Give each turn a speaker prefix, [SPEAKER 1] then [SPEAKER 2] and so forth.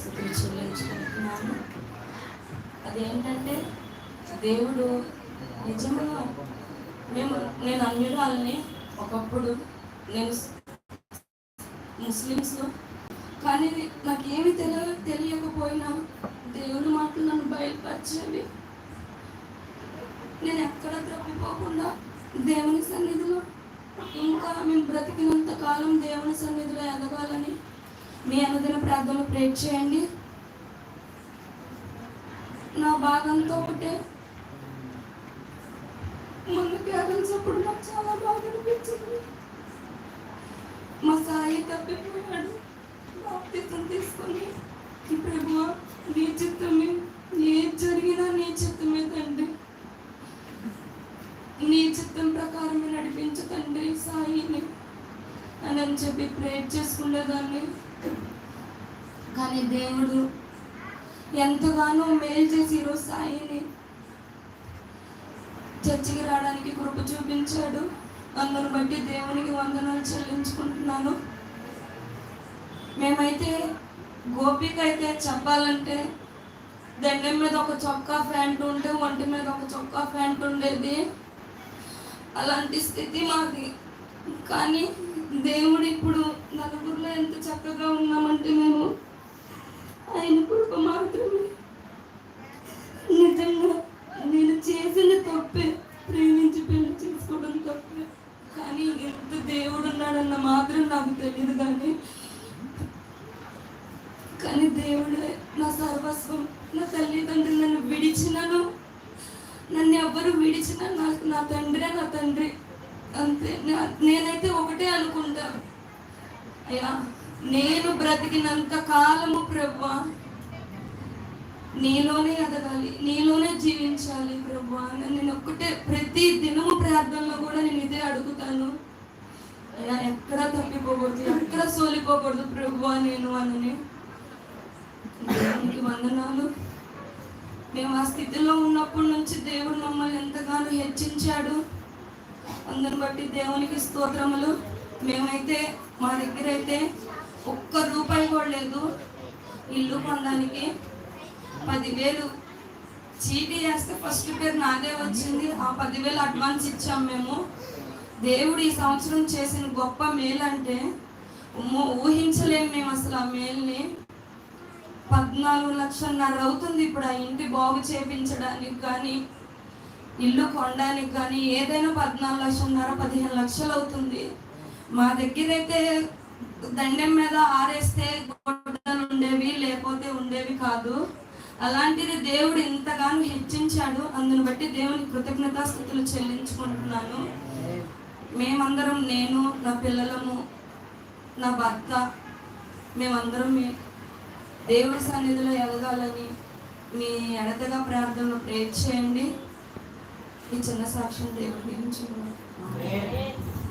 [SPEAKER 1] కృతజ్ఞతాస్థుతులు చెల్లించుకుంటున్నాను అదేంటంటే దేవుడు నిజంగా మేము నేను అన్యురాలని ఒకప్పుడు నేను ముస్లిమ్స్ కానీ నాకేమి తెలియ తెలియకపోయినా దేవుడు మాటలు నన్ను బయలుపరిచేవి. నేను ఎక్కడ తప్పిపోకుండా దేవుని సన్నిధిలో ఇంకా మేము బ్రతికినంత కాలం దేవుని సన్నిధిలో ఎదగాలని మీ అనుదిన ప్రార్థనలు ప్రే చేయండి. నా భాగంతో ఒకటే ముందు పేరెంట్స్ అప్పుడు నాకు చాలా బాధ అనిపించింది. మా సాయి తప్పిపోయాడు. బాప్తిత్వం తీసుకొని ప్రభు నీ చిత్తమే ఏది జరిగినా నీ చిత్తమే తండ్రి. నీ చిత్తం ప్రకారమే నడిపించు తండ్రి సాయిని. అని అని చెప్పి ప్రేర్ చేసుకునేదాన్ని. కానీ దేవుడు ఎంతగానో మేలు చేసి ఈరోజు సాయిని చర్చికి రావడానికి కృప చూపించాడు. అందరు బట్టి దేవునికి వందనాలు చెల్లించుకుంటున్నాను. మేమైతే గోపిక అయితే చెప్పాలంటే దండం మీద ఒక చొక్కా ప్యాంట్ ఉంటే ఒంటి మీద ఒక చొక్కా ప్యాంట్ ఉండేది. అలాంటి స్థితి మాది. కానీ దేవుడు ఇప్పుడు నలుగురిలో ఎంత చక్కగా ఉన్నామంటే మేము ఆయన కృప మాత్రమే. నిజంగా నేను చేసిన తప్పే ప్రేమించి పెళ్ళి చేసుకోవడం తప్పే. కానీ ఎంత దేవుడు ఉన్నాడన్న మాత్రం నాకు తెలియదు కానీ కానీ దేవుడే నా సర్వస్వం నా తల్లిదండ్రులు నన్ను విడిచినను. నన్ను ఎవ్వరు విడిచినా నాకు నా తండ్రే నా తండ్రి. అంతే. నా- నేనైతే ఒక నేను బ్రతికినంత కాలము ప్రభా నీలోనే ఎదగాలి నీలోనే జీవించాలి ప్రభా అని నేను ఒక్కటే ప్రతి దినము ప్రార్థనలో కూడా నేను ఇదే అడుగుతాను. అయ్యా ఎక్కడ తప్పిపోకూడదు ఎక్కడ సోలిపోకూడదు ప్రభు నేను అని దేవునికి వందనాలు. మేము ఆ స్థితిలో ఉన్నప్పటి నుంచి దేవుడు మమ్మల్ని ఎంతగానో హెచ్చించాడు. అందరిని బట్టి దేవునికి స్తోత్రములు. మేమైతే మా దగ్గర అయితే ఒక్క రూపాయి కూడా లేదు. ఇల్లు కొనడానికి పదివేలు చీటీ వేస్తే ఫస్ట్ పేరు నాదే వచ్చింది. ఆ పదివేలు అడ్వాన్స్ ఇచ్చాం మేము. దేవుడు ఈ సంవత్సరం చేసిన గొప్ప మేలు అంటే ఊహించలేము మేము అసలు ఆ మేల్ని. పద్నాలుగు లక్షన్నర అవుతుంది ఇప్పుడు ఆ ఇంటి బాగు చేపించడానికి కానీ ఇల్లు కొనడానికి కానీ ఏదైనా పద్నాలుగు లక్షన్నర పదిహేను లక్షలు అవుతుంది. మా దగ్గర అయితే దండెం మీద ఆరేస్తే గొడ్డలు ఉండేవి లేకపోతే ఉండేవి కాదు. అలాంటిది దేవుడు ఇంతగానో హెచ్చించాడు. అందును బట్టి దేవుని కృతజ్ఞతాస్థుతులు చెల్లించుకుంటున్నాను. మేమందరం నేను నా పిల్లలము నా భర్త మేమందరం మీ దేవుడి సన్నిధిలో ఎదగాలని మీ ఎడతగా ప్రార్థనలో ప్రేర్ చేయండి. ఈ చిన్న సాక్ష్యం దేవుడి గురించి